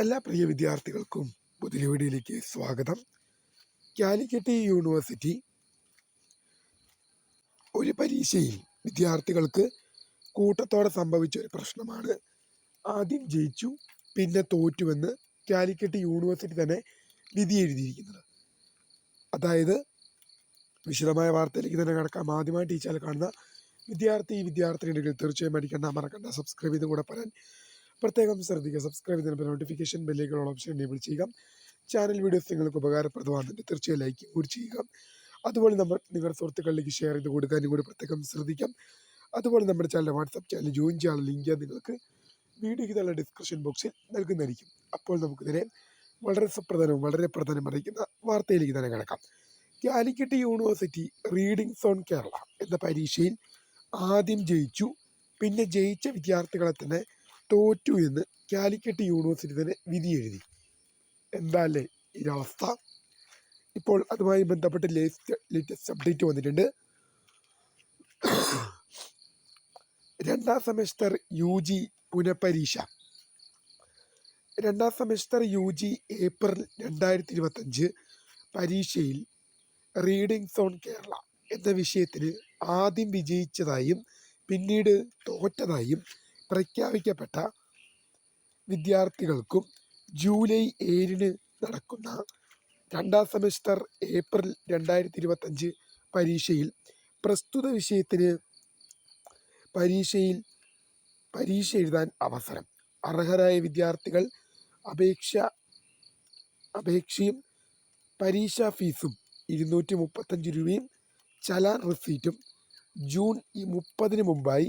എല്ലാ പ്രിയ വിദ്യാർത്ഥികൾക്കും പുതിയ വീഡിയോയിലേക്ക് സ്വാഗതം. കാലിക്കറ്റ് യൂണിവേഴ്സിറ്റി ഒരു പരീക്ഷയിൽ വിദ്യാർത്ഥികൾക്ക് കൂട്ടത്തോടെ സംഭവിച്ച ഒരു പ്രശ്നമാണ്. ആദ്യം ജയിച്ചു പിന്നെ തോറ്റുവെന്ന് കാലിക്കറ്റ് യൂണിവേഴ്സിറ്റി തന്നെ വിധി എഴുതിയിരിക്കുന്നത്. അതായത് വിശദമായ വാർത്തയിലേക്ക് തന്നെ കിടക്കാം. ആദ്യമായിട്ട് ഈ കാണുന്ന വിദ്യാർത്ഥി വിദ്യാർത്ഥിനികൾ തീർച്ചയായും അടിക്കേണ്ട മറക്കണ്ട. സബ്സ്ക്രൈബ് ചെയ്ത് കൂടെ പറയാൻ പ്രത്യേകം ശ്രദ്ധിക്കുക. സബ്സ്ക്രൈബ് ചെയ്യുന്ന നോട്ടിഫിക്കേഷൻ ബെല്ലേക്കുള്ള ഓപ്ഷൻ എനേബിൾ ചെയ്യുക. ചാനൽ വീഡിയോസ് നിങ്ങൾക്ക് ഉപകാരപ്രദമാകുന്നുണ്ട്. തീർച്ചയായും ലൈക്ക് കൂടി ചെയ്യുക. അതുപോലെ നമ്മൾ നിങ്ങളുടെ സുഹൃത്തുക്കളിലേക്ക് ഷെയർ ചെയ്ത് കൊടുക്കാനും കൂടി പ്രത്യേകം ശ്രദ്ധിക്കാം. അതുപോലെ നമ്മുടെ ചാനൽ വാട്സപ്പ് ചാനൽ ജോയിൻ ചെയ്യാനുള്ള ലിങ്ക് നിങ്ങൾക്ക് വീഡിയോയ്ക്ക് തന്നെ ഡിസ്ക്രിപ്ഷൻ ബോക്സിൽ നൽകുന്നതായിരിക്കും. അപ്പോൾ നമുക്കിതിനെ വളരെ സുപ്രധാനവും വളരെ പ്രധാനം അറിയിക്കുന്ന വാർത്തയിലേക്ക് തന്നെ കിടക്കാം. Calicut university reading zone Kerala എന്ന പരീക്ഷയിൽ ആദ്യം ജയിച്ചു. പിന്നെ ജയിച്ച വിദ്യാർത്ഥികളെ തന്നെ തോറ്റു എന്ന് കാലിക്കറ്റ് യൂണിവേഴ്സിറ്റി തന്നെ വിധി എഴുതി. എന്താ അല്ലേ ഈ അവസ്ഥ? ഇപ്പോൾ അതുമായി ബന്ധപ്പെട്ട് ലേറ്റസ്റ്റ് ലേറ്റസ്റ്റ് അപ്ഡേറ്റ് വന്നിട്ടുണ്ട്. രണ്ടാം സെമസ്റ്റർ യു ജി പുനഃപരീക്ഷ. രണ്ടാം സെമസ്റ്റർ യു ജി ഏപ്രിൽ രണ്ടായിരത്തി ഇരുപത്തഞ്ച് പരീക്ഷയിൽ റീഡിംഗ് സോൺ കേരള എന്ന വിഷയത്തിന് ആദ്യം വിജയിച്ചതായും പിന്നീട് തോറ്റതായും പ്രഖ്യാപിക്കപ്പെട്ട വിദ്യാർത്ഥികൾക്കും ജൂലൈ ഏഴിന് നടക്കുന്ന രണ്ടാം സെമസ്റ്റർ ഏപ്രിൽ രണ്ടായിരത്തി ഇരുപത്തഞ്ച് പരീക്ഷയിൽ പ്രസ്തുത വിഷയത്തിന് പരീക്ഷയിൽ പരീക്ഷ എഴുതാൻ അവസരം. അർഹരായ വിദ്യാർത്ഥികൾ അപേക്ഷ അപേക്ഷയും പരീക്ഷാ ഫീസും ഇരുന്നൂറ്റി മുപ്പത്തഞ്ച് രൂപയും ചലാൻ റെസീറ്റും ജൂൺ മുപ്പതിന് മുമ്പായി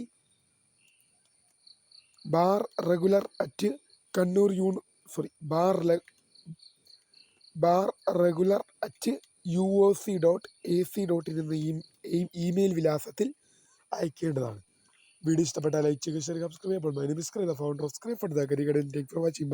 bar regular at Kannur uni sorry bar bar regular at U O C dot A C dot in എന്ന ഇമെയിൽ വിലാസത്തിൽ അയക്കേണ്ടതാണ്. വീഡിയോ ഇഷ്ടപ്പെട്ടാൽ ലൈക്ക് ചെയ്യുക ഷെയർ സബ്സ്ക്രൈബ് ചെയ്യപ്പെടുന്നു അതിന് മിസ്ക്രൈബ് ഫൗണ്ടർ ഓഫ് സ്ക്രൈബ് ഫണ്ട് കരികടൻ ടേക്ക് ഫോർ വാച്ചിങ്